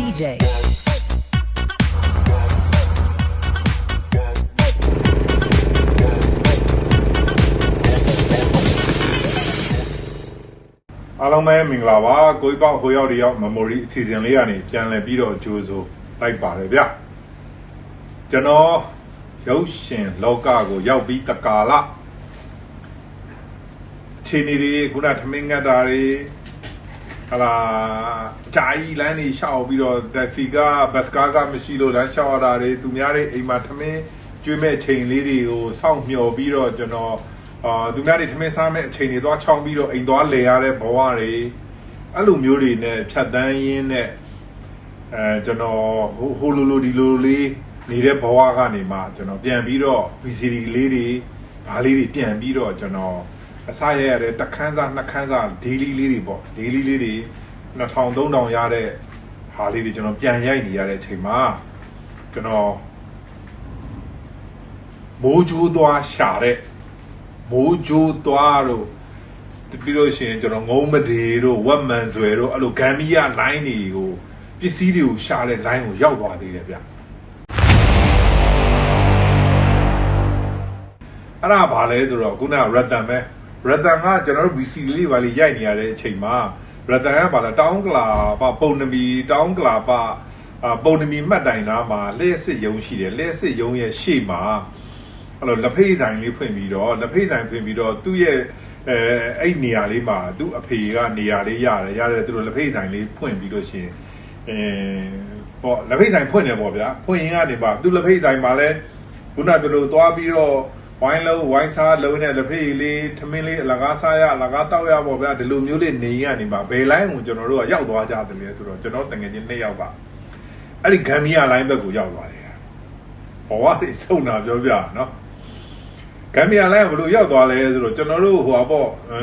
DJ. အားလုံးပဲမင်္ဂလာပါကိုကြီးပေါ့ဟိုရောက်တရောက် memory အစီအစဉ်လေးကနေပြန်လည်ပြီးတော့ကြိုးစိုးလိုက်ပါတယ်ဗျကျွန်တော်ရုပ်ရှင်လောကကိုရောက်ပြီးတကာလအခြေအနေတွေခုနထမင်းငတ်တာတွေ ဟလာအကြိုင်လမ်းတွေရှောက်ပြီးတော့တက်စီကဘတ်စကားကမရှိလို့လမ်းရှောက်ရတာတွေသူများတွေအိမ်မှာထမင်းကျွေးမဲ့ချိန်လေးတွေကိုစောင့်မျှော်ပြီးတော့ကျွန်တော်အာသူများတွေထမင်းစားမဲ့အချိန်တွေသွားချောင်းပြီးတော့အိမ်သွားလဲရတဲ့ဘဝတွေအဲ့လိုမျိုးတွေနဲ့ဖြတ်တန်းရင်းနဲ့အဲကျွန်တော်ဟိုဟိုလိုလိုဒီလိုလေးနေတဲ့ဘဝကနေမှကျွန်တော်ပြန်ပြီးတော့ VCD လေးတွေဘာလေးတွေပြန်ပြီးတော့ကျွန်တော် အစားရရတဲ့တစ်ခန်းစားနှစ်ခန်းစား daily လေးတွေပေါ့ daily လေးတွေ2000 3000ရတဲ့ဟာလေးတွေကျွန်တော်ပြန်ရိုက်နေရတဲ့အချိန်မှာကျွန်တော်မိုးကြိုးသွားရှာတဲ့မိုးကြိုးသွားတို့ပြီးလို့ရှိရင်ကျွန်တော်ငုံမဒေတို့ဝက်မန်ဆွဲတို့အဲ့လိုဂမ်မီယာလိုင်းတွေကိုပစ္စည်းတွေကိုရှာတဲ့ line ကိုရောက်သွားသေးတယ်ဗျအဲ့ဒါဘာလဲဆိုတော့ခုနရတန်ပဲ ရတန်ကကျွန်တော်တို့ BC လေးပါလေးရိုက်နေရတဲ့အချိန်မှာရတန်ကဘာလဲတောင်းကလာပပုံနမီတောင်းကလာပအာပုံနမီမှတ်တိုင်သားမှာလျှက်စစ်ယုံရှိတယ်လျှက်စစ်ယုံရဲ့ရှေ့မှာအဲ့လိုလက်ဖိတ်ဆိုင်လေးဖွင့်ပြီးတော့လက်ဖိတ်ဆိုင်ဖွင့်ပြီးတော့သူ့ရဲ့အဲအဲ့နေရာလေးမှာသူ့အဖေကနေရာလေးရတယ်ရတယ်သူတို့လက်ဖိတ်ဆိုင်လေးဖွင့်ပြီးလို့ရှိရင်အဲပေါ့လက်ဖိတ်ဆိုင်ဖွင့်တယ်ပေါ့ဗျာဖွင့်ရင်ကနေပါသူ့လက်ဖိတ်ဆိုင်မှာလဲခုနကပြောလို့သွားပြီးတော့ ဝိုင်းလုံးဝိုင်းစားလုံးနဲ့လက်ဖိတ်လေးထမင်းလေးအလကားစားရအလကားတောက်ရပေါ့ဗျာဒီလိုမျိုးလေးနေရနေပါဘယ်လိုင်းကိုကျွန်တော်တို့ကရောက်သွားကြတယ်လေဆိုတော့ကျွန်တော်တငယ်ချင်းနှစ်ယောက်ကအဲ့ဒီဂမ်မီယာလိုင်းဘက်ကိုရောက်သွားတယ်ဘဝတွေစုံတာပြောပြနော်ဂမ်မီယာလိုင်းကဘယ်လိုရောက်သွားလဲဆိုတော့ကျွန်တော်တို့ဟိုပါပေါ့အဲ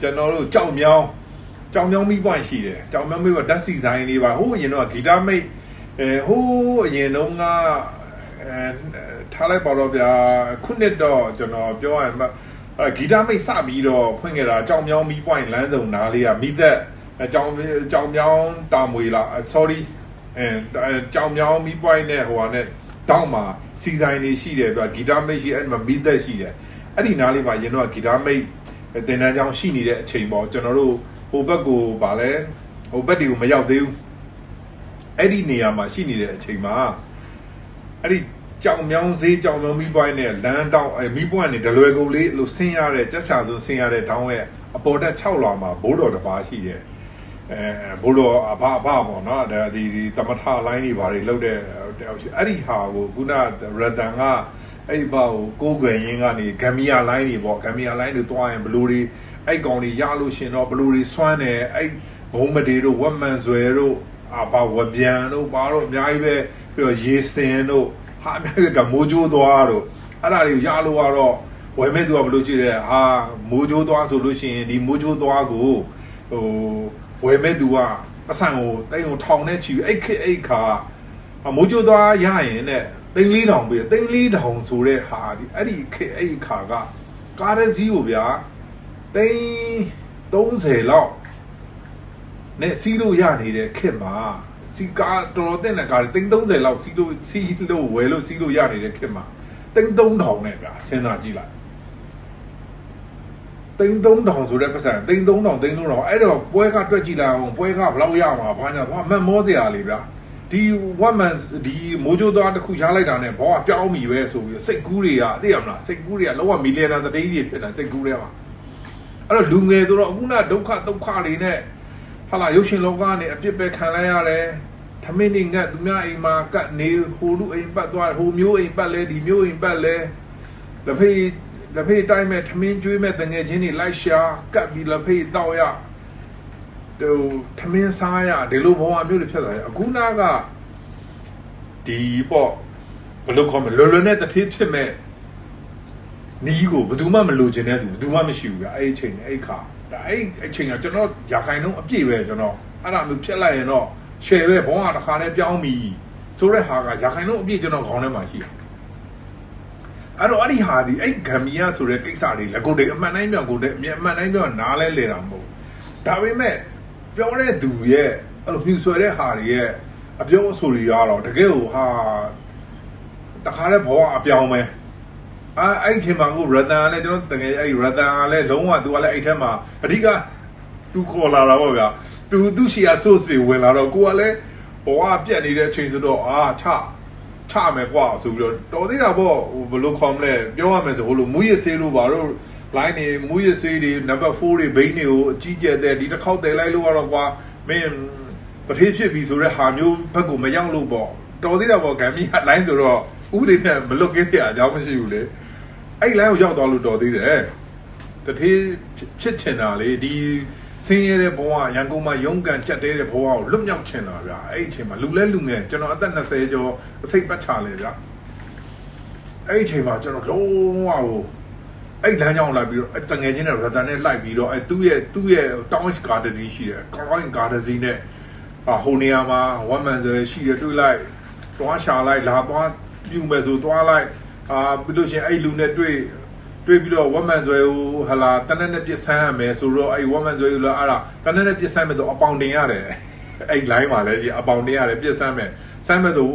ကျွန်တော်တို့ကြောက်မြောင်းကြောင်မြောင်းမိပွိုင်းရှိတယ်ကြောင်မြောင်းမိပွိုင်းဓာတ်စီဆိုင်လေးပါဟိုးအရင်တော့ဂီတမိတ်အဲဟိုးအရင်တော့က အဲထားလိုက်ပါတော့ဗျာခုနှစ်တော့ကျွန်တော်ပြောရရင်အဲဂီတမိတ်စပြီးတော့ဖွင့်ခဲ့တာကြောင်မြောင်းမိပွိုင်းလမ်းစုံနားလေးကမိသက်ကြောင်ကြောင်မြောင်းတာမွေလား sorry အဲကြောင်မြောင်းမိပွိုင်းနဲ့ဟိုဟာနဲ့တောင်းမှာစီဆိုင်နေရှိတယ်ဗျာဂီတမိတ်ရှိအဲ့မှာမိသက်ရှိတယ်အဲ့ဒီနားလေးမှာရင်တော့ဂီတမိတ်တင်တန်းချောင်းရှိနေတဲ့အချိန်ပေါ့ကျွန်တော်တို့ဟိုဘက်ကိုဗာလဲဟိုဘက်တွေကိုမရောက်သေးဘူးအဲ့ဒီနေရာမှာရှိနေတဲ့အချိန်မှာအဲ့ဒီ ကြောင်မြောင်းဈေးကြောင်မြောင်းမိပွိုင်းနဲ့လမ်းတောင်းအဲမိပွိုင်းနဲ့ဒလွယ်ကုန်းလေးလို့ဆင်းရတဲ့ကြက်ချာဆုံးဆင်းရတဲ့တောင်းရဲ့အပေါ်တက်6လွာမှာဘိုးတော်တစ်ပါးရှိတယ်အဲဘိုးတော်အဖအဖပေါ့နော်ဒါဒီဒီတမထလိုင်းတွေဘာတွေလောက်တဲ့တယောက်ရှိအဲ့ဒီဟာကိုခုနရတန်ကအဲ့ဒီဘာကိုကိုးကွယ်ရင်းကနေဂမ်မီယာလိုင်းတွေပေါ့ဂမ်မီယာလိုင်းတွေတွားရင်ဘလူတွေအဲ့ကောင်တွေရလို့ရှင်တော့ဘလူတွေစွမ်းတယ်အဲ့ဘုံမဒေတို့ဝက်မန်ဆွဲတို့အဘာဝပြန်တို့ဘာတို့အများကြီးပဲပြီးတော့ရေစင်တို့ ဟာအများကြီးကမိုးကြိုးသွားတို့အဲ့ဒါတွေရလို့ကတော့ဝယ်မဲ့သူကဘလို့ကြည့်တယ်ဟာမိုးကြိုးသွားဆိုလို့ရှိရင်ဒီမိုးကြိုးသွားကိုဟိုဝယ်မဲ့သူကအဆန်ကိုတိန်ကိုထောင်နဲ့ချီအဲ့ခေအဲ့ခါမိုးကြိုးသွားရရင်နဲ့သိန်းလေးတောင်ပေးသိန်းလေးတောင်ဆိုတဲ့ဟာဒီအဲ့ဒီခေအဲ့ခါကကားရစီးကိုဗျာသိန်း30လောက်နဲ့စီးလို့ရနေတဲ့ခေတ်မှာ စီကားတော်တော်တဲ့နဲ့ကားသိန်း30လောက်စီးလို့စီးလို့ဝယ်လို့စီးလို့ရနေတဲ့ခေတ်မှာသိန်း3000နဲ့ဗျာစဉ်းစားကြည့်လိုက်သိန်း3000ဆိုတဲ့ပတ်စံသိန်း3000သိန်း3000အဲ့တော့ပွဲကတွက်ကြည့်လိုက်အောင်ပွဲကဘယ်လောက်ရမှာဘာညာဘာမှတ်မောစရာလေဗျာဒီဝက်မန်ဒီမိုးကြိုးသားတစ်ခုရလိုက်တာနဲ့ဘောကပြောင်းပြီပဲဆိုပြီးစိတ်ကူးတွေကသိရမလားစိတ်ကူးတွေကလောကမီလီယံနာတတိကြီးဖြစ်တာစိတ်ကူးတွေပါအဲ့တော့လူငယ်ဆိုတော့အခုနဒုက္ခဒုက္ခတွေနဲ့ဟာလာရုပ်ရှင်လောကကနေအပြစ်ပဲခံလိုက်ရတယ် ထမင်းနေငတ်သူများအိမ်မှာကတ်နေဟိုလူအိမ်ပတ်သွားဟိုမျိုးအိမ်ပတ်လဲဒီမျိုးအိမ်ပတ်လဲလက်ဖေးလက်ဖေးတိုင်းမဲ့ထမင်းကျွေးမဲ့တငယ်ချင်းတွေလိုက်ရှာကတ်ပြီးလက်ဖေးတောက်ရဟိုထမင်းစားရဒီလိုဘဝမျိုးတွေဖြစ်လာတယ်အခုနာကဒီပေါ့ဘယ်လိုခေါ်မလဲလွယ်လွယ်နဲ့တတိဖြစ်မဲ့နီးကိုဘယ်သူမှမလိုချင်တဲ့သူဘယ်သူမှမရှိဘူးဗျအဲ့အချိန်နဲ့အဲ့ခါဒါအဲ့အချိန်ကကျွန်တော်ရာခိုင်နှုန်းအပြည့်ပဲကျွန်တော်အဲ့ဒါမျိုးဖြစ်လိုက်ရင်တော့ share ပဲဘောကတစ်ခါနဲ့ပြောင်းပြီဆိုတဲ့ဟာကရာခိုင်နှုန်းအပြည့်ကျွန်တော်ခေါင်းထဲမှာရှိတယ်အဲ့တော့အဲ့ဒီဟာဒီအဲ့ဂမ်မီယာဆိုတဲ့ကိစ္စတွေလက်ကုတ်တွေအမှန်တိုင်းပြောကိုတဲ့အမှန်တိုင်းပြောနားလဲလေတာမဟုတ်ဒါပေမဲ့ပြောတဲ့သူရဲ့အဲ့လိုမြူဆွဲတဲ့ဟာတွေရဲ့ဟအပြောအဆိုတွေကတော့တကယ်ကိုဟာတခါတည်းဘဝအပြောင်းပဲအဲအဲ့ဒီအချိန်မှာကိုရတန်ကလည်းကျွန်တော်တကယ်အဲ့ရတန်ကလည်းလုံးဝသူကလည်းအဲ့ထက်မှာအဓိကသူခေါ်လာတာပေါ့ဗျာ သူသူရှီယာ source တွေဝင်လာတော့ကိုကလည်းဘဝပြတ်နေတဲ့အချိန်ဆိုတော့အာချချမယ်ကွာဆိုပြီးတော့တော်သေးတာပေါ့ဟိုဘယ်လိုခေါ်မလဲပြောရမယ်ဆိုဟိုလိုမူရစ်ဆေးလို့ပါတော့ line နေမူရစ်ဆေးတွေ number 4တွေဘိန်းတွေကိုအကြီးကျယ်တဲ့ဒီတစ်ခေါက်တည်လိုက်လို့ကတော့ကွာမင်းပထေးဖြစ်ပြီဆိုတဲ့ဟာမျိုးဘက်ကိုမရောက်လို့ပေါ့တော်သေးတာပေါ့ဂမ်မီက line ဆိုတော့ဥပဒေနဲ့မလွတ်ကင်းစရာအကြောင်းမရှိဘူးလေအဲ့ line ကိုရောက်သွားလို့တော်သေးတယ်တထေးဖြစ်ချင်တာလေဒီ ဆင်းရဲတဲ့ဘဝရန်ကုန်မှာရုန်းကန်ကြက်တဲတဲ့ဘဝကိုလွတ်မြောက်ချင်တာဗျာအဲ့ဒီအချိန်မှာလူလဲလူငယ်ကျွန်တော်အသက်20ကျော်အစိတ်ပတ်ချလေဗျာအဲ့ဒီအချိန်မှာကျွန်တော်လုံးဝဟိုအဲ့လမ်းကြောင်းလိုက်ပြီးတော့အဲ့တငယ်ချင်းနဲ့ရတန်နဲ့လိုက်ပြီးတော့အဲ့သူ့ရဲ့သူ့ရဲ့ town ကားတစ်စီးရှိတယ် calling ကားတစ်စီးနဲ့အာဟိုနေရာမှာ one man ဆိုရှိတယ်တွေ့လိုက်တွားရှာလိုက်လာသွားပြုမယ်ဆိုတွားလိုက်အာပြီးလို့ရှိရင်အဲ့လူနဲ့တွေ့ တွေ့ပြီးတော့ဝက်မန်ဇွဲကိုဟလာတနက်နဲ့ပြစ်ဆန်းရမယ်ဆိုတော့အဲ့ဝက်မန်ဇွဲကိုလည်းအဲ့ဒါတနက်နဲ့ပြစ်ဆန်းမယ်ဆိုအပေါင်တင်ရတယ်အဲ့ line မှာလည်းဒီအပေါင်တင်ရတယ်ပြစ်ဆန်းမယ်ဆန်းမယ်ဆို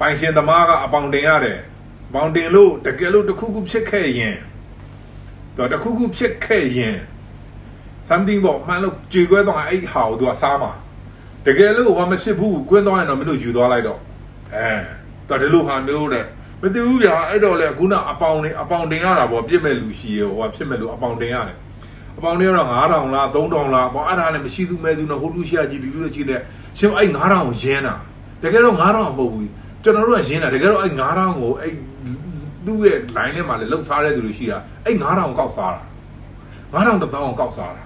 ပိုင်ရှင်သမားကအပေါင်တင်ရတယ်အပေါင်တင်လို့တကယ်လို့တစ်ခုခုဖြစ်ခဲ့ရင်တော့တစ်ခုခုဖြစ်ခဲ့ရင် something ပေါ့မှန်လို့ကြေခွဲတော့အဲ့ဟာကိုသူကစားမှာတကယ်လို့ဘာမဖြစ်ဘူးကွင်းသွားရင်တော့မင်းတို့ယူသွားလိုက်တော့အဲတော့ဒီလိုဟာမျိုးတဲ့ မသိဘူးဗျာအဲ့တော့လေခုနအပေါင်နေအပေါင်တင်ရတာပေါ့ပြစ်မဲ့လူရှိရောဟိုကဖြစ်မဲ့လူအပေါင်တင်ရတယ်အပေါင်တင်ရတော့9000လား3000လားပေါ့အဲ့ဒါလည်းမရှိစုမဲစုနဲ့ဟိုလူရှိရကြည့်ဒီလူကြည့်တဲ့ရှင်အဲ့9000ကိုရင်းတာတကယ်တော့9000မဟုတ်ဘူးကျွန်တော်တို့ကရင်းတာတကယ်တော့အဲ့9000ကိုအဲ့သူ့ရဲ့ line ထဲမှာလည်းလှုပ်ရှားတဲ့သူတွေရှိတာအဲ့9000ကိုကောက်စားတာ9000တစ်သောင်းကိုကောက်စားတာ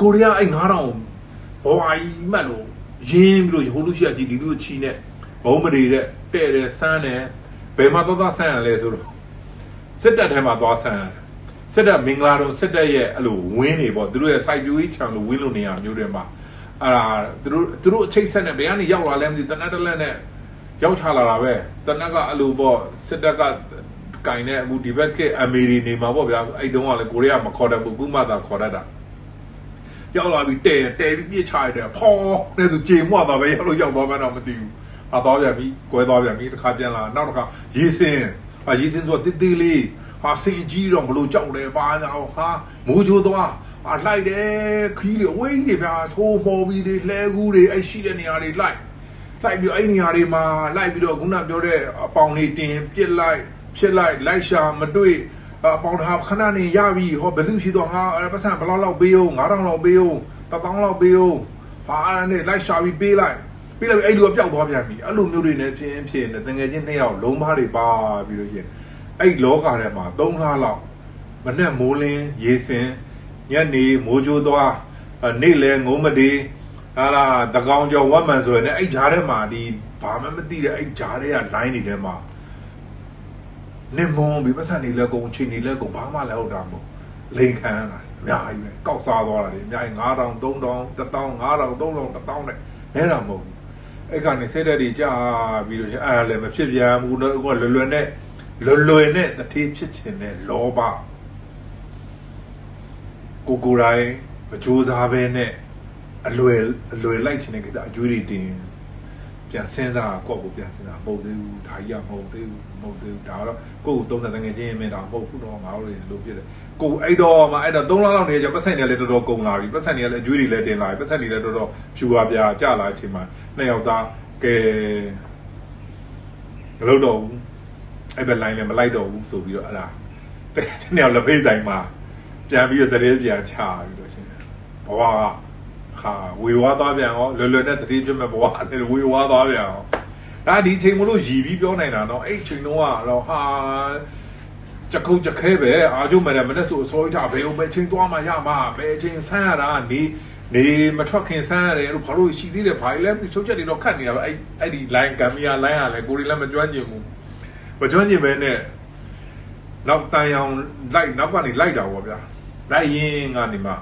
ကိုရီးယားအဲ့9000ဘောအိုင်မှတ်လို့ရင်းပြီးလို့ဟိုလူရှိရကြည့်ဒီလူချီနဲ့ဘုံမတွေတဲ့ တဲ့တယ်စမ်းတယ်ဘယ်မှာသွားသွားဆန်းရလဲဆိုတော့စစ်တပ်ထဲမှာသွားဆန်းရတယ်စစ်တပ်မင်္ဂလာတုံးစစ်တပ်ရဲ့အဲ့လိုဝင်းနေပေါ့သူတို့ရဲ့စိုက်ပျိုးရေးခြံလိုဝင်းလိုနေရာမျိုးတွေမှာအဲ့ဒါသူတို့သူတို့အချိတ်ဆက်နဲ့ဘယ်ကနေရောက်လာလဲမသိတနက်တလက်နဲ့ရောက်ချလာတာပဲတနက်ကအဲ့လိုပေါ့စစ်တပ်ကကင်တဲ့အခုဒီဘက်ကအမေရီနေမှာပေါ့ဗျာအဲ့တုန်းကလည်းကိုရီးယားမခေါ်တတ်ဘူးကုမှသာခေါ်တတ်တာရောက်လာပြီးတဲတဲပြီးပြစ်ချရတယ်ဖော်နဲ့ဆိုကြေမွသွားပဲရောက်လို့ရောက်သွားမှတော့မသိဘူး အသွားပြန်ပြီကွဲသွားပြန်ပြီတစ်ခါပြန်လာနောက်တစ်ခါရေစင်အရေစင်ဆိုတော့တိတိလေးဟာစင်ကြီးတော့ဘလို့ကြောက်တယ်ပါညာဟာမိုးချိုးသွားအလိုက်တယ်ခီးတွေဝိန်းတွေဗျာထိုးပေါ်ပြီးတွေလှဲကူးတွေအဲ့ရှိတဲ့နေရာတွေလိုက်လိုက်ပြီးအဲ့နေရာတွေမှာလိုက်ပြီးတော့ခုနပြောတဲ့အပေါင်လေးတင်ပြစ်လိုက်ဖြစ်လိုက်လိုက်ရှာမတွေ့အပေါင်ထားခဏနေရပြီဟောဘလူရှိတော့ငါပတ်စံဘယ်လောက်လောက်ပေးအောင်9000လောက်ပေးအောင်1000လောက်ပေးအောင်ဟာအဲ့ဒါနဲ့လိုက်ရှာပြီးပေးလိုက် ပြီးလည်းအဲ့လူကပျောက်သွားပြန်ပြီအဲ့လိုမျိုးတွေနဲ့ဖြစ်ဖြစ်နေတငယ်ချင်းနှစ်ယောက်လုံးသားတွေပါပြီးလို့ရှိရင်အဲ့လောကထဲမှာ၃လလောက်မနဲ့မိုးလင်းရေစင်ညနေမိုးကြိုးသွားနေ့လဲငုံမဒီဟာလာတကောင်ကျော်ဝတ်မှန်ဆိုရင်အဲ့ဂျားထဲမှာဒီဘာမှမသိတဲ့အဲ့ဂျားထဲက line တွေထဲမှာနေမုံပြီးပတ်စံနေလဲကုန်ချိန်နေလဲကုန်ဘာမှလည်းဟုတ်တာမဟုတ်လိန်ခံရတာအများကြီးပဲကောက်စားသွားတာလေအများကြီး9000 3000 1000 5000 3000 1000နဲ့နဲတာမဟုတ်ဘူး အဲ့ကနေစိတ်ဓာတ်တွေကြာပြီးတော့အဲ့ဒါလည်းမဖြစ်ပြန်ဘူးတော့ကလွယ်လွယ်နဲ့လွယ်လွယ်နဲ့တတိဖြစ်ခြင်းနဲ့လောဘကိုကိုယ်တိုင်မကြိုးစားပဲနဲ့အလွယ်အလွယ်လိုက်ခြင်းနဲ့ကိစ္စအကျွေးတွေတင် ပြန်စဉ်းစားကိုယ့်ကိုပြန်စဉ်းစားမဟုတ်သေးဘူးဒါကြီးကမဟုတ်သေးဘူးမဟုတ်သေးဘူးဒါတော့ကိုယ့်ကိုသုံးတဲ့ငွေချင်းမင်းတော့မဟုတ်ဘူးတော့ငါတို့တွေလို့ဖြစ်တယ်ကိုအဲ့တော့မှအဲ့တော့3လလောက်နေကြပတ်ဆိုင်တွေလည်းတော်တော်ကုန်လာပြီပတ်ဆိုင်တွေလည်းအကျွေးတွေလည်းတင်လာပြီပတ်ဆိုင်တွေလည်းတော်တော်ဖြူပါပြာကြလာအချိန်မှာနှစ်ယောက်သားကဲမလုပ်တော့ဘူးအဲ့ဘက် line လည်းမလိုက်တော့ဘူးဆိုပြီးတော့အဲ့ဒါတဲ့နှစ်ယောက်လက်ဖေးဆိုင်မှာပြန်ပြီးတော့သတည်းပြန်ချပြီးတော့ရှင်ဘဝက ဟာဝေဝါးသွားပြန်ရောလွယ်လွယ်နဲ့တတိဖြစ်မဲ့ဘဝနဲ့ဝေဝါးသွားပြန်ရောဒါဒီချိန်မလို့ရည်ပြီးပြောနိုင်တာနော်အဲ့ချိန်တော့ကတော့ဟာကြခုတ်ကြခဲပဲအာကျုံမဲ့မနဲ့ဆိုအစိုးရဘယ်ဘယ်ချိန်သွားမှရမှာဘယ်ချိန်ဆန်းရတာနေနေမထွက်ခင်ဆန်းရတယ်လို့ဘာလို့ရှိသေးတယ်ဘာလဲချုပ်ချက်တွေတော့ခတ်နေတာပဲအဲ့အဲ့ဒီ line ကမ်မီယာ line ကလည်းကိုရီလည်းမကျွမ်းကျင်ဘူးမကျွမ်းကျင်ပဲနဲ့နောက်တန်ရောင်လိုက်နောက်ကနေလိုက်တာပေါ့ဗျာလိုက်ရင်ကနေမှ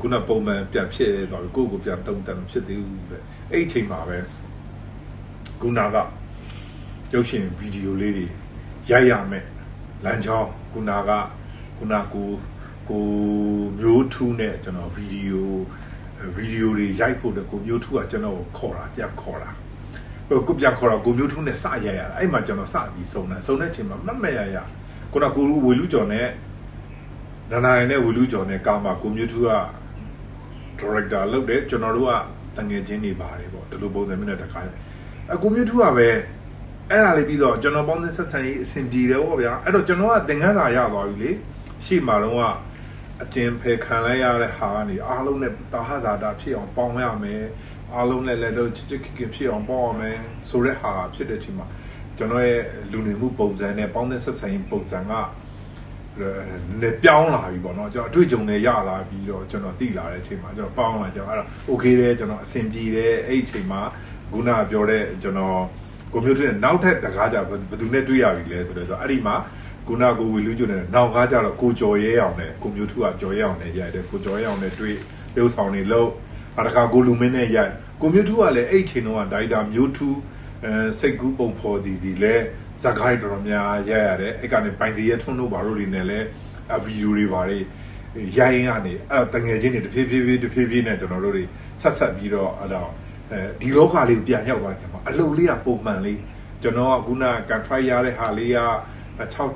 ခုနပုံမှန်ပြန်ဖြစ်သွားပြီကိုယ့်ကိုပြန်တုံတန်ဖြစ်သေးဘူးပဲအဲ့အချိန်မှာပဲခုနကရုပ်ရှင်ဗီဒီယိုလေးတွေရိုက်ရမယ်လမ်းကြောင်းခုနကခုနကိုကိုမျိုးထူးနဲ့ကျွန်တော်ဗီဒီယိုဗီဒီယိုတွေရိုက်ဖို့တကိုမျိုးထူးကကျွန်တော်ကိုခေါ်တာပြန်ခေါ်တာဟိုကိုပြန်ခေါ်တာကိုမျိုးထူးနဲ့စရိုက်ရတာအဲ့မှာကျွန်တော်စပြီးစုံတယ်စုံတဲ့အချိန်မှာမတ်မရရခုနကကိုလူဝေလူကျော်နဲ့နာနာရယ်နဲ့ဝေလူကျော်နဲ့ကာမှာကိုမျိုးထူးက director လုပ်တယ်ကျွန်တော်တို့ကတငယ်ချင်းတွေပါတယ်ပေါ့ဒီလိုပုံစံမျိုးနဲ့တခါအကိုမျိုးထူးကပဲအဲ့ဒါလေးပြီးတော့ကျွန်တော်ပေါင်းတဲ့ဆက်ဆံရေးအဆင်ပြေတယ်ပေါ့ဗျာအဲ့တော့ကျွန်တော်ကသင်ခန်းစာရသွားပြီလေရှေ့မှာတော့ကအတင်ဖယ်ခံလိုက်ရတဲ့ဟာကနေအားလုံးနဲ့တာဟဇာတာဖြစ်အောင်ပေါင်းရမယ်အားလုံးနဲ့လည်းတော့ချစ်ချစ်ခင်ခင်ဖြစ်အောင်ပေါင်းရမယ်ဆိုတဲ့ဟာဖြစ်တဲ့အချိန်မှာကျွန်တော်ရဲ့လူနေမှုပုံစံနဲ့ပေါင်းတဲ့ဆက်ဆံရေးပုံစံက နေပြောင်းလာပြီပေါ့နော်ကျွန်တော်အတွေ့အကြုံတွေရလာပြီးတော့ကျွန်တော်သိလာတဲ့အချိန်မှာကျွန်တော်ပေါင်းလာကျွန်တော်အဲ့တော့ okay တယ်ကျွန်တော်အဆင်ပြေတယ်အဲ့ဒီအချိန်မှာခုနကပြောတဲ့ကျွန်တော်ကွန်ပျူတာနဲ့နောက်ထပ်တကားကြဘယ်သူနဲ့တွေ့ရပြီလဲဆိုတော့အဲ့ဒီမှာခုနကကိုဝီလူးကျွန်းနဲ့နောက်ကားကြတော့ကိုကျော်ရဲအောင်နဲ့ကွန်ပျူတာကကျော်ရဲအောင်နဲ့ရိုက်တယ်ကိုကျော်ရဲအောင်နဲ့တွေ့ပြုတ်ဆောင်နေလို့အတကာကိုလူမင်းနဲ့ရိုက်ကွန်ပျူတာကလည်းအဲ့ဒီအချိန်တုန်းကဒိုက်တာမျိုးထူးအဲစိတ်ကူးပုံဖော်ဒီဒီလဲ ဇာတ်ခိုင်းတော်တော်များရိုက်ရတယ်အဲ့ကနေပိုင်စီရဲထွန်းတို့ဘာလို့တွေနဲ့လဲအဗီဒီယိုတွေပါတွေရိုင်းကနေအဲ့တော့တငယ်ချင်းတွေတဖြည်းဖြည်းဖြည်းတဖြည်းဖြည်းနဲ့ကျွန်တော်တို့တွေဆက်ဆက်ပြီးတော့အဲ့တော့အဲဒီလောကလေးကိုပြန်ရောက်သွားကြမှာအလုပ်လေးကပုံမှန်လေးကျွန်တော်ကခုနကန်ထရိုက်ရတဲ့ဟာလေးက6000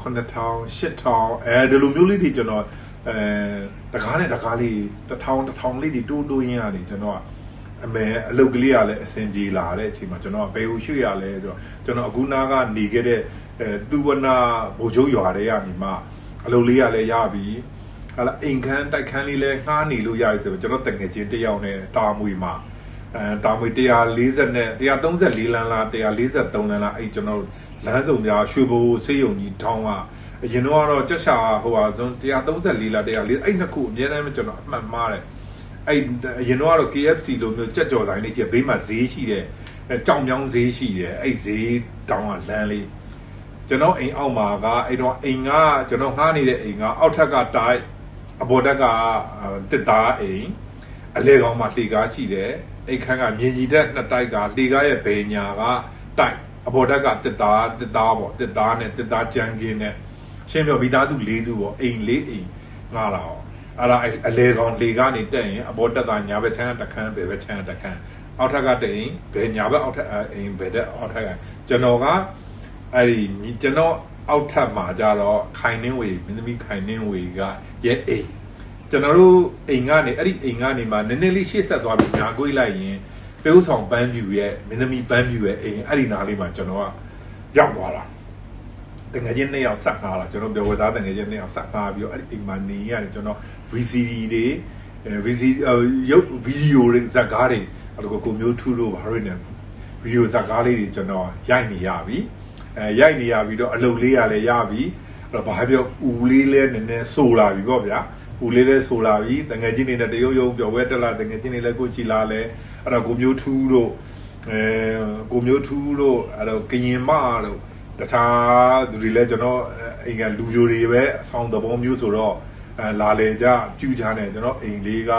9000 8000အဲဒီလိုမျိုးလေးတွေကျွန်တော်အဲတကားနဲ့တကားလေး1000 1000လေးတွေတိုးတိုးရင်းရတယ်ကျွန်တော်က အမေအလုပ်ကလေးကလည်းအဆင်ပြေလာတဲ့အချိန်မှာကျွန်တော်ကဘယ်ကိုရွှေ့ရလဲဆိုတော့ကျွန်တော်အခုနာကနေခဲ့တဲ့အဲသူဝနာဘိုလ်ချုပ်ရွာတွေကနေမှအလုပ်လေးရလည်းရပြီဟာလာအိမ်ခန်းတိုက်ခန်းလေးလည်းငှားနေလို့ရပြီဆိုတော့ကျွန်တော်တငယ်ချင်းတစ်ယောက်နဲ့တာမွေမှာအဲတာမွေ140နဲ့134လမ်းလား143လမ်းလားအဲ့ကျွန်တော်လမ်းစုံများရွှေဘိုဆေးရုံကြီးထောင်းကအရင်တော့ကတော့ကြက်ရှာဟိုဟာဆို134လား140အဲ့နှစ်ခုအများအားကျွန်တော်အမှတ်မှားတယ် အဲ့အရင်တော့ကတော့ KFC လိုမျိုးကြက်ကြော်ဆိုင်လေးကြီးဘေးမှာဈေးရှိတယ်ကြောင်ပြောင်းဈေးရှိတယ်အဲ့ဈေးတောင်းကလမ်းလေးကျွန်တော်အိမ်အောက်မှာကအဲ့တော့အိမ်ကကျွန်တော်ငှားနေတဲ့အိမ်ကအောက်ထက်ကတိုက်အပေါ်တက်ကတစ်သားအိမ်အလဲကောင်မှာလှေကားရှိတယ်အိမ်ခန်းကမြင်ကြီးတက်နှစ်တိုက်ကလှေကားရဲ့ဘယ်ညာကတိုက်အပေါ်တက်ကတစ်သားတစ်သားပေါ့တစ်သားနဲ့တစ်သားကြမ်းကင်းနဲ့ရှင်းပြမိသားစု၄စုပေါ့အိမ်လေးအိမ်ငှားလာအောင် အဲ့ဒါအလဲကောင်လေကနေတက်ရင်အပေါ်တက်တာညာဘက်ချမ်းတခန်းဘယ်ဘက်ချမ်းတခန်းအောက်ထက်ကတိန်ဘယ်ညာဘက်အောက်ထက်အိမ်ဘယ်တက်အောက်ထက်ကကျွန်တော်ကအဲ့ဒီကျွန်တော်အောက်ထပ်မှာကြတော့ခိုင်နှင်းဝေမင်းသမီးခိုင်နှင်းဝေကရဲ့အိမ်ကျွန်တော်တို့အိမ်ကနေအဲ့ဒီအိမ်ကနေမှနည်းနည်းလေးရှေ့ဆက်သွားပြီးညာကိုလိုက်ရင်ပေဥဆောင်ပန်းပြူရဲ့မင်းသမီးပန်းပြူရဲ့အိမ်အဲ့ဒီနားလေးမှာကျွန်တော်ကရောက်သွားတာ တငယ်ချင်းနှစ်ယောက်ဆက်ကားလာကျွန်တော်ပြောဝသားတငယ်ချင်းနှစ်ယောက်ဆက်ကားပြီးတော့အဲ့ဒီအိမ်မှာနေရတယ်ကျွန်တော် VCD တွေအဲ VCD ရုပ်ဗီဒီယိုတွေဇာတ်ကားတွေအဲ့လိုကိုမျိုးထူးလို့ဘာလို့လဲဗီဒီယိုဇာတ်ကားလေးတွေကျွန်တော်ရိုက်နေရပြီအဲရိုက်နေရပြီးတော့အလုပ်လေးရလည်းရပြီအဲ့တော့ဘာပြောဦးလေးလဲနည်းနည်းဆိုလာပြီပေါ့ဗျာဦးလေးလဲဆိုလာပြီတငယ်ချင်းတွေနဲ့တရုံရုံပြောဝဲတက်လာတငယ်ချင်းတွေလည်းကိုကြည်လာလဲအဲ့တော့ကိုမျိုးထူးတို့အဲကိုမျိုးထူးတို့အဲ့တော့ကရင်မတို့ တခြားသူတွေလည်းကျွန်တော်အိမ်ကလူမျိုးတွေပဲအဆောင်သဘောမျိုးဆိုတော့အဲလာလေကြပြူချားနေကျွန်တော်အိမ်လေးက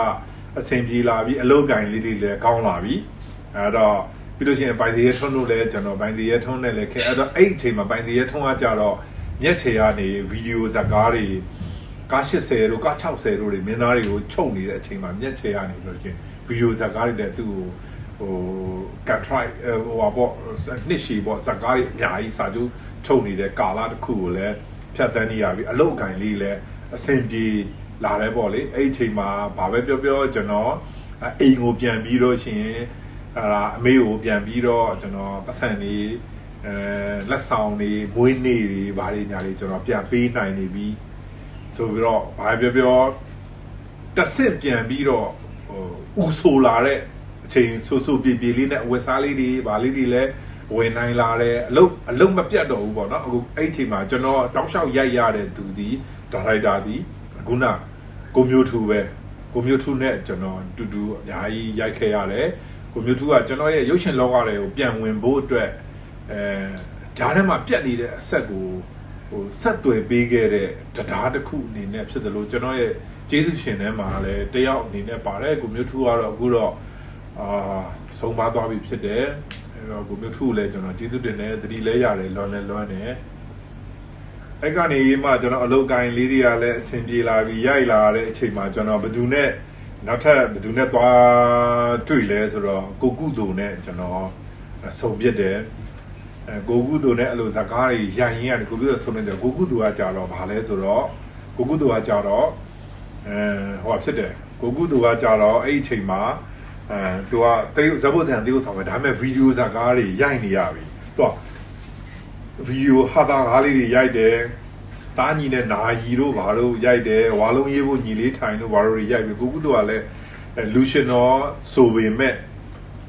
အဆင်ပြေလာပြီအလုတ်ကင်လေးတွေလည်းကောင်းလာပြီအဲ့တော့ပြီးလို့ရှိရင်ပိုင်စီရဲထွန်းတို့လည်းကျွန်တော်ပိုင်စီရဲထွန်းနဲ့လည်းခဲအဲ့တော့အဲ့အချိန်မှာပိုင်စီရဲထွန်းကကြတော့မျက်ခြေကနေဗီဒီယိုဇာတ်ကားတွေကား80တို့ကား60တို့တွေမင်းသားတွေကိုချုပ်နေတဲ့အချိန်မှာမျက်ခြေကနေပြီးလို့ရှိရင်ဗီဒီယိုဇာတ်ကားတွေလည်းသူ့ကို ဟိုကန်ထရိုက်ဟိုပါပေါ့နှစ်ရှည်ပေါ့ဇာတ်ကားတွေအများကြီးစာကျူးချုပ်နေတဲ့ကာလာတစ်ခုကိုလည်းဖြတ်တန်းနေရပြီအလုတ်ကင်လေးလည်းအဆင်ပြေလာတယ်ပေါ့လေအဲ့ဒီအချိန်မှာဘာပဲပြောပြောကျွန်တော်အိမ်ကိုပြန်ပြီးတော့ရှင်အဲဒါအမေကိုပြန်ပြီးတော့ကျွန်တော်ပတ်စံနေအဲလက်ဆောင်နေမွေးနေ့တွေဘာတွေညာတွေကျွန်တော်ပြန်ပေးနိုင်နေပြီဆိုပြီးတော့ဘာပြောပြောတစ်စစ်ပြန်ပြီးတော့ဟိုဥဆိုလာတဲ့ အချိန်ဆူဆူပြေပြေလေးနဲ့ဝက်စားလေးတွေဘာလေးတွေလည်းဝင်နိုင်လာတယ်အလုတ်အလုတ်မပြတ်တော့ဘူးပေါ့နော်အခုအဲ့ဒီအချိန်မှာကျွန်တော်တောက်လျှောက်ရိုက်ရတဲ့သူဒီဒါရိုက်တာဒီခုနကိုမျိုးထူပဲကိုမျိုးထူနဲ့ကျွန်တော်တူတူအများကြီးရိုက်ခဲ့ရတယ်ကိုမျိုးထူကကျွန်တော်ရဲ့ရုပ်ရှင်လောကတွေကိုပြန်ဝင်ဖို့အတွက်အဲဓာတ်ထဲမှာပြတ်နေတဲ့အဆက်ကိုဟိုဆက်သွယ်ပေးခဲ့တဲ့တရားတစ်ခုအနေနဲ့ဖြစ်တယ်လို့ကျွန်တော်ရဲ့ကျေးဇူးရှင်ထဲမှာလည်းတယောက်အနေနဲ့ပါတယ်ကိုမျိုးထူကတော့အခုတော့ အာဆုံးပါသွားပြီဖြစ်တယ်အဲတော့ကိုမျိုးထူကိုလည်းကျွန်တော်ကျေးဇူးတင်တယ်သတိလဲရတယ်လွန်လဲလွန်တယ်အဲ့ကနေမှကျွန်တော်အလုတ်ကိုင်းလေးတွေကလည်းအဆင်ပြေလာပြီးရိုက်လာတဲ့အချိန်မှာကျွန်တော်ဘယ်သူနဲ့နောက်ထပ်ဘယ်သူနဲ့သွားတွေ့လဲဆိုတော့ကိုကုသူနဲ့ကျွန်တော်ဆုံပြစ်တယ်အဲကိုကုသူနဲ့အဲ့လိုဇကားတွေရရင်ရတယ်ကိုကုသူဆုံနေတယ်ကိုကုသူကကြာတော့ဗာလဲဆိုတော့ကိုကုသူကကြာတော့အဲဟိုဖြစ်တယ်ကိုကုသူကကြာတော့အဲ့ဒီအချိန်မှာ အဲသူကတေးဇဘုတ်တန်တေးဥဆောင်ပဲဒါပေမဲ့ဗီဒီယိုဇကားတွေရိုက်နေရပြီသူကဗီဒီယိုဟာတာကားလေးတွေရိုက်တယ်တားညီနဲ့နာရီတို့ဘာတို့ရိုက်တယ်ဝါလုံးရေးဖို့ညီလေးထိုင်တို့ဘာတို့တွေရိုက်ပြီကိုကုတို့ကလည်းလူရှင်တော်ဆိုပေမဲ့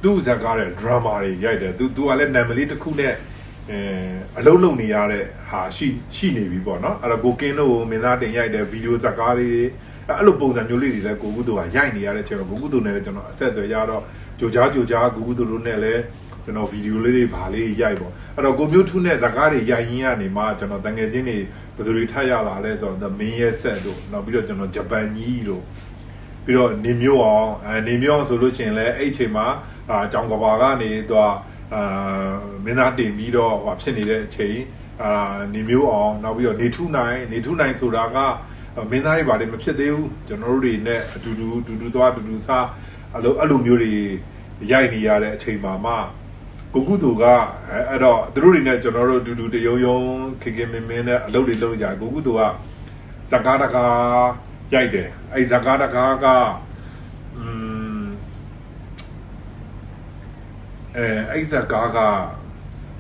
သူ့ဇာတ်ကားတဲ့ drama တွေရိုက်တယ်သူသူကလည်းနာမည်လေးတစ်ခုနဲ့ အဲအလုံးလုံးနေရတဲ့ဟာရှိရှိနေပြီပေါ့နော်အဲ့တော့ကိုကင်းတို့ကိုမင်းသားတင်ရိုက်တယ်ဗီဒီယိုဇာတ်ကားလေးအဲ့လိုပုံစံမျိုးလေးတွေလည်းကိုကုတို့ကရိုက်နေရတဲ့ချိန်မှာကိုကုတို့နဲ့လည်းကျွန်တော်အဆက်အသွယ်ရတော့ကြိုကြားကြိုကြားကိုကုတို့တို့နဲ့လည်းကျွန်တော်ဗီဒီယိုလေးတွေဗာလေးရိုက်ပေါ့အဲ့တော့ကိုမျိုးထုနဲ့ဇာတ်ကားတွေရိုက်ရင်းကနေမှကျွန်တော်တငယ်ချင်းတွေဘယ်သူတွေထပ်ရလာလဲဆိုတော့ The Main ရဲ့ set တို့နောက်ပြီးတော့ကျွန်တော်ဂျပန်ကြီးတို့ပြီးတော့နေမျိုးအောင်အဲနေမျိုးအောင်ဆိုလို့ရှိရင်လည်းအဲ့အချိန်မှာအာကြောင်ကဘာကနေတော့ အာမင်းသားတင်ပြီးတော့ဟိုဖြစ်နေတဲ့အချိန်အာနေမျိုးအောင်နောက်ပြီးတော့နေထုနိုင်နေထုနိုင်ဆိုတာကမင်းသားတွေဘာတွေမဖြစ်သေးဘူးကျွန်တော်တို့တွေနဲ့အတူတူအတူတူသွားအတူတူစားအဲ့လိုအဲ့လိုမျိုးတွေရိုက်နေရတဲ့အချိန်မှာမှကိုကုသူကအဲ့အဲ့တော့သူတို့တွေနဲ့ကျွန်တော်တို့အတူတူတယုံယုံခင်ခင်မင်းမင်းနဲ့အလုပ်တွေလုပ်ကြကိုကုသူကဇကာတကာရိုက်တယ်အဲ့ဇကာတကာကอืม အဲအဲ့ဇကာက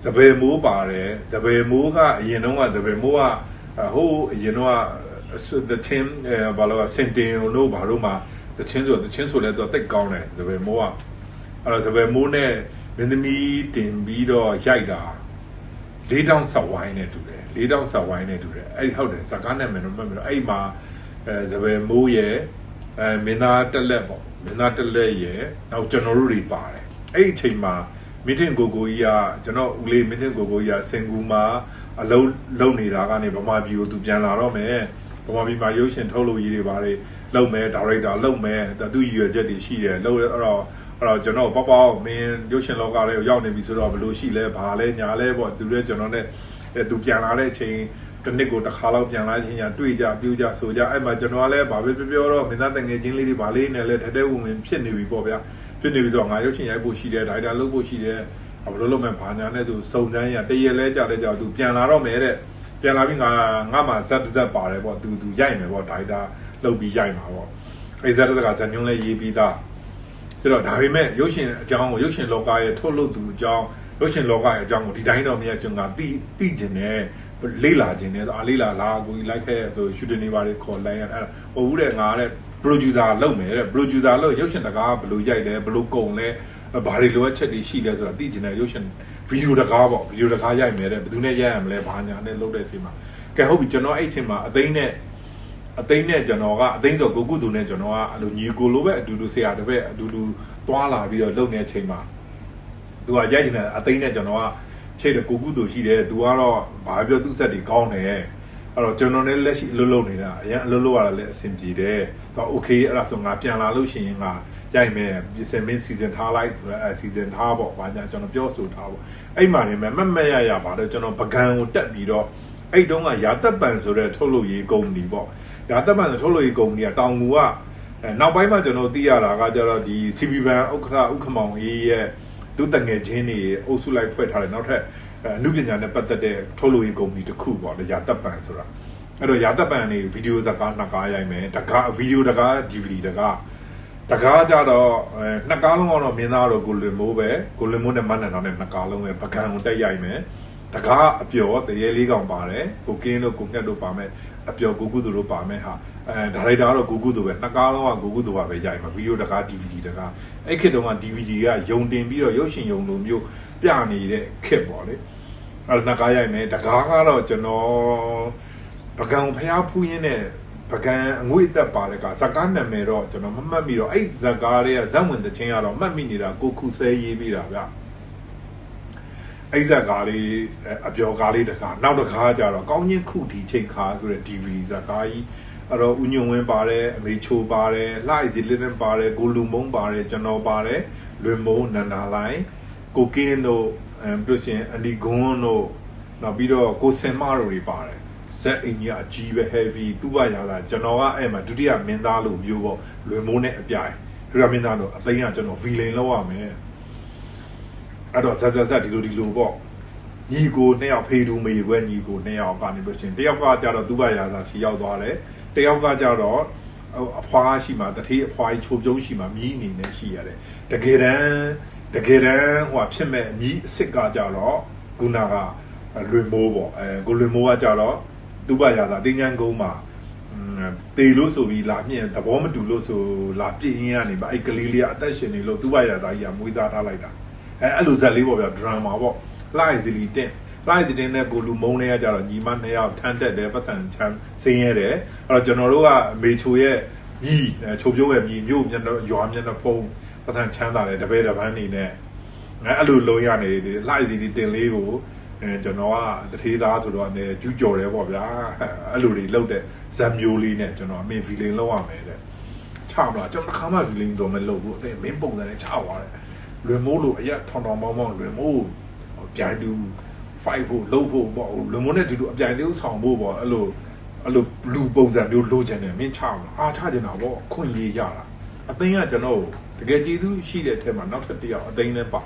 စပယ်မိုးပါတယ်စပယ်မိုးကအရင်တော့ကစပယ်မိုးကဟိုးအရင်တော့က the chin ဘာလို့စင်တင်တို့ဘာလို့မှ the chin ဆို the chin ဆိုလဲတော့တိတ်ကောင်းတယ်စပယ်မိုးကအဲ့တော့စပယ်မိုးနဲ့မင်းသမီးတင်ပြီးတော့ရိုက်တာလေးတောင်ဆက်ဝိုင်းနဲ့တူတယ်လေးတောင်ဆက်ဝိုင်းနဲ့တူတယ်အဲ့ဒီဟုတ်တယ်ဇကားနဲ့မယ်တော့မှတ်မယ်တော့အဲ့ဒီမှာအဲစပယ်မိုးရဲ့အဲမင်းသားတက်လက်ပေါ့မင်းသားတက်လက်ရဲ့နောက်ကျွန်တော်တို့တွေပါတယ် အဲ့ဒီအချိန်မှာမင်းတင်ကိုကိုကြီးကကျွန်တော်ဦးလေးမင်းတင်ကိုကိုကြီးကစင်ကူမှာအလုံးလုံနေတာကနေဗမာပြည်ကိုသူပြန်လာတော့မယ်ဗမာပြည်မှာရုပ်ရှင်ထုတ်လို့ရေးတွေပါတယ်လုံမယ်ဒါရိုက်တာလုံမယ်သူရည်ရွယ်ချက်တွေရှိတယ်လုံအဲ့တော့အဲ့တော့ကျွန်တော်ပေါ့ပေါ့မင်းရုပ်ရှင်လောကထဲကိုရောက်နေပြီဆိုတော့ဘယ်လိုရှိလဲဘာလဲညာလဲပေါ့သူလည်းကျွန်တော်နဲ့အဲသူပြန်လာတဲ့အချိန်တစ်နှစ်ကိုတစ်ခါလောက်ပြန်လာချင်းညာတွေ့ကြပြူကြဆိုကြအဲ့မှာကျွန်တော်ကလည်းဘာပဲပြောပြောတော့မင်းသားတငယ်ချင်းလေးတွေဗာလေးနဲ့လည်းတတဲဝင်ဝင်ဖြစ်နေပြီပေါ့ဗျာ ဖြစ်နေပြီဆိုတော့ငါရုပ်ရှင်ရိုက်ဖို့ရှိတယ်ဒါရိုက်တာလုပ်ဖို့ရှိတယ်ဘယ်လိုလုပ်မှဘာညာနဲ့သူစုံစမ်းရတရက်လဲကြလဲကြသူပြန်လာတော့မယ်တဲ့ပြန်လာပြီးငါငါမှဇက်ဇက်ပါတယ်ပေါ့သူသူရိုက်မယ်ပေါ့ဒါရိုက်တာလုပ်ပြီးရိုက်မှာပေါ့အဲ့ဇက်ဇက်ကဇက်ညုံးလဲရေးပြီးသားဆိုတော့ဒါပေမဲ့ရုပ်ရှင်အကြောင်းကိုရုပ်ရှင်လောကရဲ့ထုတ်လုပ်သူအကြောင်းရုပ်ရှင်လောကရဲ့အကြောင်းကိုဒီတိုင်းတော့မြတ်ကျွန်ကတိတိကျင်တယ်လေးလာခြင်းနဲ့အာလေးလာလာကိုကြီးလိုက်ခဲ့ဆိုရှူတင်နေပါလေခေါ်လိုက်ရအဲ့ဒါဟိုဦးတဲ့ငါတဲ့ producer လုပ်မယ်တဲ့ producer လုပ်ရုပ်ရှင်တကားဘယ်လိုရိုက်လဲဘယ်လိုကုံလဲဘာတွေလိုအပ်ချက်တွေရှိလဲဆိုတာသိကျင်တဲ့ရုပ်ရှင်ဗီဒီယိုတကားပေါ့ဗီဒီယိုတကားရိုက်မယ်တဲ့ဘယ်သူနဲ့ရိုက်ရမလဲဘာညာနဲ့လုပ်တဲ့အချိန်မှာကဲဟုတ်ပြီကျွန်တော်အဲ့အချိန်မှာအသိနဲ့အသိနဲ့ကျွန်တော်ကအသိဆိုကိုကုသူနဲ့ကျွန်တော်ကအဲ့လိုညီကိုလိုပဲအတူတူဆရာတပည့်အတူတူသွားလာပြီးတော့လုပ်နေတဲ့အချိန်မှာသူကရိုက်ကျင်တဲ့အသိနဲ့ကျွန်တော်ကချိတ်တဲ့ကိုကုသူရှိတယ်သူကတော့ဘာပြောသူ့ဆက်တွေကောင်းတယ် အဲ့တော့ကျွန်တော်လည်းလက်ရှိအလုပ်လုပ်နေတာအရင်အလုပ်လုပ်ရတာလည်းအဆင်ပြေတယ်ဆိုတော့ okay အဲ့ဒါဆိုငါပြန်လာလို့ရှိရင်ငါရိုက်မယ်ပြင်ဆင်မင်း season ထားလိုက်ဆိုတော့အဲ season ထားပေါ့ဘာညာကျွန်တော်ပြောဆိုထားပေါ့အဲ့မှာနေမယ်မမရရပါတော့ကျွန်တော်ပကံကိုတက်ပြီးတော့အဲ့တုန်းကရာသက်ပံဆိုတဲ့ထုတ်လုပ်ရေးကုမ္ပဏီပေါ့ရာသက်ပံဆိုထုတ်လုပ်ရေးကုမ္ပဏီကတောင်ငူကအဲနောက်ပိုင်းမှာကျွန်တော်သိရတာကကျတော့ဒီ CB ဘန်ဥက္ခရာဥက္ကမောင်အေးရဲ့သူတငယ်ချင်းတွေအုပ်စုလိုက်ဖွဲ့ထားတယ်နောက်ထပ် အမှုပညာနဲ့ပတ်သက်တဲ့ထုတ်လုပ်ရေးကုမ္ပဏီတစ်ခုပေါ့ရာသက်ပံဆိုတာအဲ့တော့ရာသက်ပံနေဗီဒီယိုဇာတ်ကားနှစ်ကားရိုက်မယ်တကားဗီဒီယိုတကား DVD တကားတကားကြတော့အဲနှစ်ကားလုံးကတော့မင်းသားတော့ကိုလွင်မိုးပဲကိုလွင်မိုးနဲ့မတ်နန်တော်နဲ့နှစ်ကားလုံးပဲပကံကိုတက်ရိုက်မယ် တကားအပျော်တရေလေးကောင်ပါတယ်ကိုကင်းတို့ကိုငှက်တို့ပါမယ်အပျော်ကိုကုသူတို့ပါမယ်ဟာအဲဒါရိုက်တာကတော့ကိုကုသူပဲနှစ်ကားလုံးကကိုကုသူပါပဲရိုက်မှာဗီဒီယိုတကား DVD တကားအဲ့ခေတ်တုန်းက DVD ကယုံတင်ပြီးတော့ရုပ်ရှင်ယုံလိုမျိုးပြနေတဲ့ခေတ်ပေါ့လေအဲ့ဒါနှစ်ကားရိုက်မယ်တကားကတော့ကျွန်တော်ပကံဖျားဖူးရင်းနဲ့ပကံအငွေ့အသက်ပါတယ်ကဇကားနာမည်တော့ကျွန်တော်မမှတ်မိတော့အဲ့ဇကားတွေကဇက်ဝင်တဲ့ချင်းကတော့မှတ်မိနေတာကိုခုဆဲရေးပြီးတာဗျ အဲ့ဇကားလေးအပျော်ကားလေးတကားနောက်တကားကြတော့ကောင်းချင်းခုဒီချိန်ခါဆိုတဲ့ DVD ဇကားကြီးအဲ့တော့ဦးညွန့်ဝင်းပါတယ်အမေချိုပါတယ်လှိုက်စီလင်းပါတယ်ဂိုလူမုံပါတယ်ကျွန်တော်ပါတယ်လွင်မုံနန္ဒာလိုင်းကိုကင်းတို့အဲပြီးလို့ရှိရင်အန်ဒီဂွန်းတို့နောက်ပြီးတော့ကိုစင်မတို့တွေပါတယ်ဇက်အင်ကြီးအကြီးပဲ heavy သူ့ဘရာသာကျွန်တော်ကအဲ့မှာဒုတိယမင်းသားလို့မျိုးပေါ့လွင်မိုးနဲ့အပြိုင်ဒုတိယမင်းသားတော့အသိန်းကကျွန်တော် villain လောက်ရမယ် အဲ့တော့ဇက်ဇက်ဇက်ဒီလိုဒီလိုပေါ့ညီကိုနှစ်ယောက်ဖေးတူမေခွဲညီကိုနှစ်ယောက်ကနေလို့ရှရင်တယောက်ကကြတော့သူ့ဘရာသာစီရောက်သွားတယ်တယောက်ကကြတော့အဖွားရှိမှတထေးအဖွားကြီးချိုပြုံးရှိမှမြည်အနေနဲ့ရှိရတယ်တကယ်တမ်းတကယ်တမ်းဟိုဖြစ်မဲ့မြည်အစ်စ်ကကြတော့ခုနကလွင်မိုးပေါ့အဲကိုလွင်မိုးကကြတော့သူ့ဘာရတာတင်းချမ်းကုန်းမှာတေလို့ဆိုပြီးလာမြင့်သဘောမတူလို့ဆိုလာပြင်းရင်းကနေပါအဲ့ကလေးလေးကအသက်ရှင်နေလို့သူ့ဘာရတာကြီးကမွေးစားထားလိုက်တာ အဲအဲ့လိုဇက်လေးပေါ့ဗျာဒရမာပေါ့လှိုက်စီလီတင်လှိုက်စီတင်နဲ့ကိုလူမုံနေရကြတော့ညီမနှစ်ယောက်ထမ်းတက်တယ်ပတ်စံချမ်းဆင်းရဲတယ်အဲ့တော့ကျွန်တော်တို့ကမေချိုရဲ့ညီချိုပြိုးရဲ့ညီမြို့မျက်နှာရွာမျက်နှာဖုံးပတ်စံချမ်းသာတယ်တပည့်တပန်းနေနဲ့အဲအဲ့လိုလုံးရနေလှိုက်စီလီတင်လေးကိုအဲကျွန်တော်ကတထေးသားဆိုတော့အနေကျူးကြော်တယ်ပေါ့ဗျာအဲ့လိုတွေလောက်တဲ့ဇက်မျိုးလေးနဲ့ကျွန်တော်အမင်းဖီလင်းလောက်ရမယ်တဲ့ချမလားကျွန်တော်တစ်ခါမှဖီလင်းတော့မလုပ်ဘူးအဲမင်းပုံစံနဲ့ချသွားတယ် လွင်မိုးလို့အရက်ထောင်ထောင်မောင်းမောင်းလွင်မိုးပြိုင်တူ fight ဖို့လုပ်ဖို့ပေါ့လွင်မိုးနဲ့ဒီလိုအပြိုင်လေးဆောင်ဖို့ပေါ့အဲ့လိုအဲ့လိုလူပုံစံမျိုးလိုချင်တယ်မင်းချမလားအားချချင်တာပေါ့ခွင့်ရေးရတာအသိန်းကကျွန်တော်တကယ်ကျေးဇူးရှိတဲ့အထက်မှာနောက်ထပ်တစ်ယောက်အသိန်းနဲ့ပါ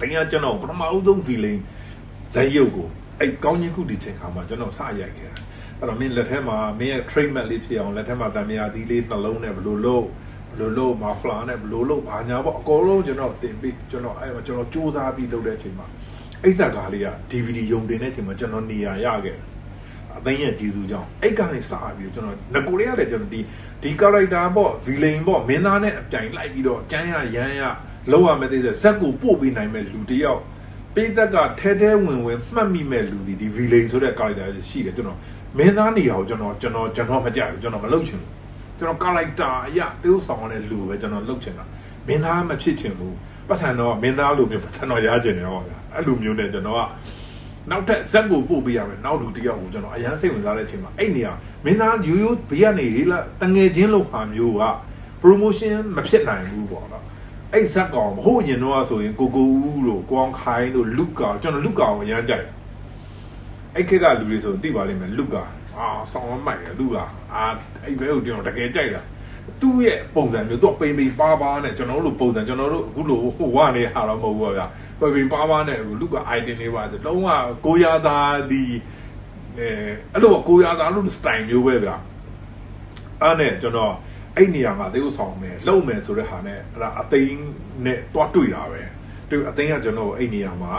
တင်ကကျွန်တော်ပထမအဦးဆုံး feeling ဇက်ရုပ်ကိုအဲ့ကောင်းကြီးခုဒီချိန်ခါမှာကျွန်တော်စရိုက်ခဲ့တာအဲ့တော့မင်းလက်ထက်မှာမင်းရဲ့ treatment လေးဖြစ်အောင်လက်ထက်မှာတံမြာသီးလေးနှလုံးနဲ့ဘယ်လိုလုပ်ဘယ် လိုလုပ်မာဖလာနဲ့ဘယ်လိုလုပ်ဘာညာပေါ့အကုန်လုံးကျွန်တော်တင်ပြီးကျွန်တော်အဲ့မှာကျွန်တော်စူးစမ်းပြီးလုပ်တဲ့အချိန်မှာအဲ့ဇက်ကားလေးက DVD ယုံတင်တဲ့အချိန်မှာကျွန်တော်နေရာရခဲ့အသိရဲ့ဂျေဇူးကြောင့်အဲ့ကနေစပြီးကျွန်တော်ငကိုလေးရတယ်ကျွန်တော်ဒီဒီ character ပေါ့ villain ပေါ့မင်းသားနဲ့အပြိုင်လိုက်ပြီးတော့ကျန်းရရမ်းရလောက်ရမယ်တဲ့ဇက်ကိုပို့ပေးနိုင်မဲ့လူတစ်ယောက်ပိသက်ကထဲထဲဝင်ဝင်မှတ်မိမဲ့လူဒီဒီ villain ဆိုတဲ့ character ရှိတယ်ကျွန်တော်မင်းသားနေရာကိုကျွန်တော်ကျွန်တော်ကျွန်တော်မကြိုက်ဘူးကျွန်တော်မလုပ်ချင်ဘူး ကျွန်တော် character အရာတေးဥဆောင်တဲ့လူပဲကျွန်တော်လုပ်ချင်တာမင်းသားမဖြစ်ချင်ဘူးပတ်စံတော့မင်းသားလိုမျိုးပတ်စံတော့ရချင်တယ်ဟောဗျာအဲ့လိုမျိုးနဲ့ကျွန်တော်ကနောက်ထပ်ဇက်ကိုပို့ပေးရမယ်နောက်လူတစ်ယောက်ကိုကျွန်တော်အရန်စိတ်ဝင်စားတဲ့အချိန်မှာအဲ့နေရာမင်းသားရိုးရိုးဘေးကနေဟေးလာတငယ်ချင်းလို့ဟာမျိုးက promotion မဖြစ်နိုင်ဘူးပေါ့နော်အဲ့ဇက်ကောင်မဟုတ်ရင်တော့ဆိုရင်ကိုကိုဦးလို့ကွန်ခိုင်းလို့လူကာကျွန်တော်လူကာကိုအရန်ကြိုက် အဲ့ခက်ကလူတွေဆိုသိပါလိမ့်မယ်လူကာအာဆောင်းမမိုက်တယ်လူကာအာအဲ့ဘဲကိုကျွန်တော်တကယ်ကြိုက်တာသူ့ရဲ့ပုံစံမျိုးသူကပိန်ပိန်ပါးပါးနဲ့ကျွန်တော်တို့လိုပုံစံကျွန်တော်တို့အခုလိုဟိုဝနေဟာတော့မဟုတ်ဘူးဗျာပိန်ပိန်ပါးပါးနဲ့အခုလူက item လေးပါလုံးဝကိုရသာဒီအဲအဲ့လိုကိုရသာလို့ style မျိုးပဲဗျာအဲ့နဲ့ကျွန်တော်အဲ့နေရာမှာသေုပ်ဆောင်မယ်လုံမယ်ဆိုတဲ့ဟာနဲ့အဲ့ဒါအသိန်းနဲ့တွားတွေ့တာပဲတွေ့အသိန်းကကျွန်တော်အဲ့နေရာမှာ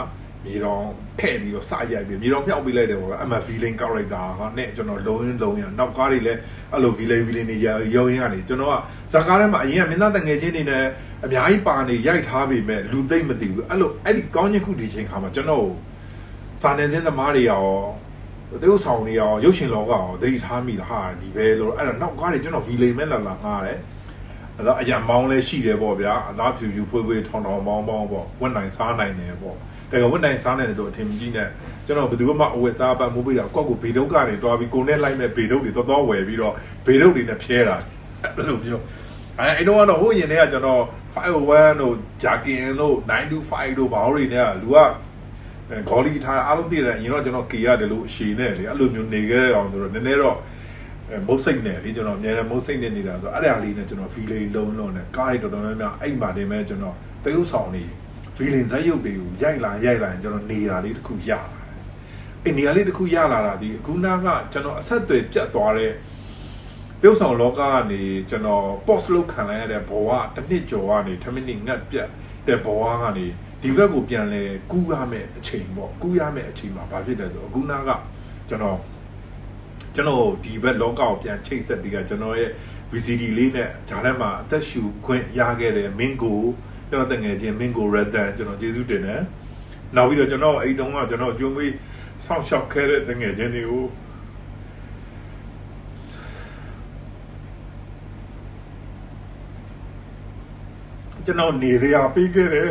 မြေတော်ထည့်ပြီးတော့စရိုက်ပြီးမြေတော်မြောက်ပေးလိုက်တယ်ပေါ့အမှ villain character ကနဲ့ကျွန်တော်လုံးရင်လုံးရနောက်ကားတွေလည်းအဲ့လို villain villain တွေရုံရင်းကနေကျွန်တော်ကဇာကားထဲမှာအရင်ကမင်းသားတငယ်ချင်းတွေနဲ့အများကြီးပါနေရိုက်ထားပေမဲ့လူသိမ့်မသိဘူးအဲ့လိုအဲ့ဒီကောင်းချက်ခုဒီချိန်ခါမှာကျွန်တော်စာနယ်ဇင်းသမားတွေရောတေုပ်ဆောင်တွေရောရုပ်ရှင်လောကရောသတိထားမိတာဟာဒီပဲလို့အဲ့တော့နောက်ကားတွေကျွန်တော် villain မဲ့လာလာငားတယ် အဲ့တော့အရာမောင်းလဲရှိတယ်ပေါ့ဗျာအသားဖြူဖြူဖွေးဖွေးထောင်ထောင်မောင်းမောင်းပေါ့ဝက်နိုင်စားနိုင်တယ်ပေါ့ဒါကဝက်နိုင်စားနိုင်တယ်ဆိုအထင်ကြီးနဲ့ကျွန်တော်ဘယ်သူမှအဝက်စားပတ်မိုးပေးတာကောက်ကိုဘေဒုတ်ကနေတွားပြီးကိုနဲ့လိုက်မဲ့ဘေဒုတ်တွေတော်တော်ဝယ်ပြီးတော့ဘေဒုတ်တွေနဲ့ဖျဲတာအဲ့လိုမျိုးအဲအဲ့တော့ကတော့ဟိုရင်ထဲကကျွန်တော်501တို့ဂျာကင်တို့925တို့ဘာလို့တွေနဲ့လူကဂေါ်လီထားအားလုံးသိတယ်အရင်တော့ကျွန်တော်ကေရတယ်လို့အရှိနဲ့လေအဲ့လိုမျိုးနေခဲ့တဲ့အောင်ဆိုတော့နည်းနည်းတော့ မုတ်စိတ်နဲ့လေကျွန်တော်အများနဲ့မုတ်စိတ်နဲ့နေတာဆိုအဲ့ဒါလေးနဲ့ကျွန်တော် feel လေးလုံးလုံးနဲ့ကားတွေတော်တော်များများအဲ့မှာနေမဲ့ကျွန်တော်တရုပ်ဆောင်နေ feeling ဇက်ရုပ်တွေကိုရိုက်လာရိုက်လာရင်ကျွန်တော်နေရာလေးတစ်ခုရလာတယ်အဲ့နေရာလေးတစ်ခုရလာတာဒီအခုနာကကျွန်တော်အဆက်အသွယ်ပြတ်သွားတဲ့တရုပ်ဆောင်လောကကနေကျွန်တော် post လုပ်ခံလိုက်ရတဲ့ဘဝတစ်နှစ်ကျော်ကနေ10မိနစ်ငတ်ပြတ်တဲ့ဘဝကနေဒီဘက်ကိုပြန်လဲကူးရမယ့်အချိန်ပေါ့ကူးရမယ့်အချိန်မှာဘာဖြစ်လဲဆိုအခုနာကကျွန်တော် ကျွန်တော်ဒီဘက်လောကကိုပြန်ချိတ်ဆက်ပြီးကကျွန်တော်ရဲ့ VCD လေးနဲ့ဂျားထဲမှာအသက်ရှူခွင့်ရခဲ့တဲ့မင်းကိုကျွန်တော်တငယ်ချင်းမင်းကိုရတန်ကျွန်တော်ကျေးဇူးတင်တယ်နောက်ပြီးတော့ကျွန်တော်အဲ့တုန်းကကျွန်တော်ကြုံပြီးဆောက်ရှောက်ခဲ့တဲ့တငယ်ချင်းတွေကိုကျွန်တော်နေစရာပေးခဲ့တယ်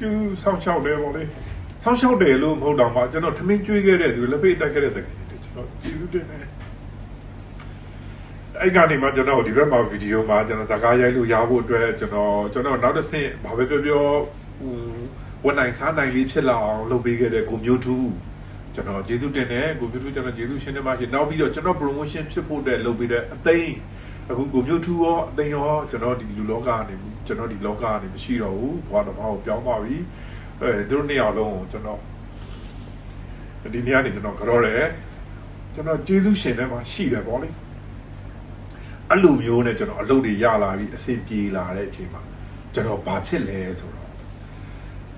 သူဆောက်ရှောက်တယ်ဗောလေ ဆောက်ရှောက်တယ်လို့မဟုတ်တော့မှကျွန်တော်ထမင်းကျွေးခဲ့တဲ့သူလက်ပိတ်တက်ခဲ့တဲ့တကယ်ကျွန်တော်ကျေးဇူးတင်တယ်အဲ့ကနေမှကျွန်တော်ဒီဘက်မှာဗီဒီယိုမှာကျွန်တော်ဇာကားရိုက်လို့ရဖို့အတွက်ကျွန်တော်ကျွန်တော်နောက်တစ်ဆင့်ဘာပဲပြောပြောဟိုဝန်နိုင်စားနိုင်လေးဖြစ်လာအောင်လုပ်ပေးခဲ့တဲ့ကိုမျိုးထူးကျွန်တော်ကျေးဇူးတင်တယ်ကိုမျိုးထူးကျွန်တော်ကျေးဇူးရှင်တင်ပါရှင်နောက်ပြီးတော့ကျွန်တော် promotion ဖြစ်ဖို့တဲ့လုပ်ပေးတဲ့အသိန်းအခုကိုမျိုးထူးရောအသိန်းရောကျွန်တော်ဒီလူလောကကနေကျွန်တော်ဒီလောကကနေမရှိတော့ဘူးဘွားတော်ဘာကိုပြောင်းသွားပြီ အဲသူတို့နှစ်ယောက်လုံးကိုကျွန်တော်ဒီနေ့ကနေကျွန်တော်ကြောတယ်ကျွန်တော်ကျေးဇူးရှင်တဲ့မှာရှိတယ်ဗောလေအဲ့လိုမျိုးနဲ့ကျွန်တော်အလုပ်တွေရလာပြီးအဆင်ပြေလာတဲ့အချိန်မှာကျွန်တော်ဘာဖြစ်လဲဆိုတော့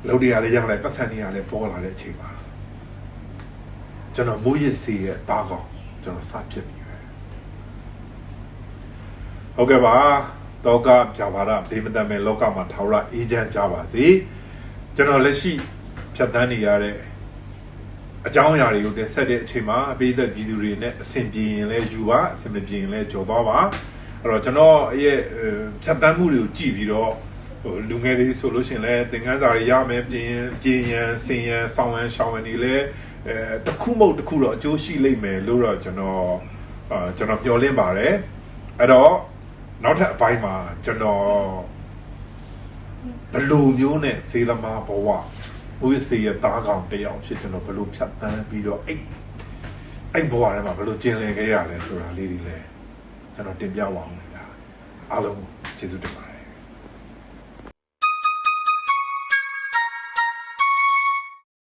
လုပ်တရားလေးရလိုက်ပတ်စံနေရလဲပေါ်လာတဲ့အချိန်မှာကျွန်တော်မိုးရစ်စီရဲ့တားကောင်ကျွန်တော်စဖြစ်ပြီပဲဟုတ်ကဲ့ပါတော့ကပြပါရဒေမတမဲလောကမှာထာဝရအေဂျင့်ကြပါစေ ကျွန်တော်လက်ရှိဖြတ်တန်းနေရတဲ့အကြောင်းအရာတွေကိုတင်ဆက်တဲ့အချိန်မှာအပိသက်ပြည်သူတွေနဲ့အဆင်ပြေရင်လဲယူပါအဆင်မပြေရင်လဲကြော်သွားပါအဲ့တော့ကျွန်တော်ရဲ့အဲဖြတ်တန်းမှုတွေကိုကြည့်ပြီးတော့ဟိုလူငယ်တွေဆိုလို့ရှရင်လဲသင်ခန်းစာတွေရမယ်ပြင်ရင်ပြင်ရန်စင်ရန်ဆောင်းရန်ရှောင်းရန်တွေလဲအဲတစ်ခုမဟုတ်တစ်ခုတော့အကျိုးရှိလိမ့်မယ်လို့တော့ကျွန်တော်အာကျွန်တော်မျှော်လင့်ပါတယ်အဲ့တော့နောက်ထပ်အပိုင်းမှာကျွန်တော် ဘယ်လိုမျိုးနဲ့စေလမာဘဝဘုရားစေရတားကောင်တစ်ယောက်ဖြစ်ကျွန်တော်ဘယ်လိုဖြတ်တန်းပြီးတော့အဲ့အဲ့ဘဝထဲမှာဘယ်လိုကျင်လည်ခဲ့ရလဲဆိုတာလေးတွေလဲကျွန်တော်တင်ပြပါအောင်လေဗျာအားလုံးကျေးဇူးတင်ပါတယ်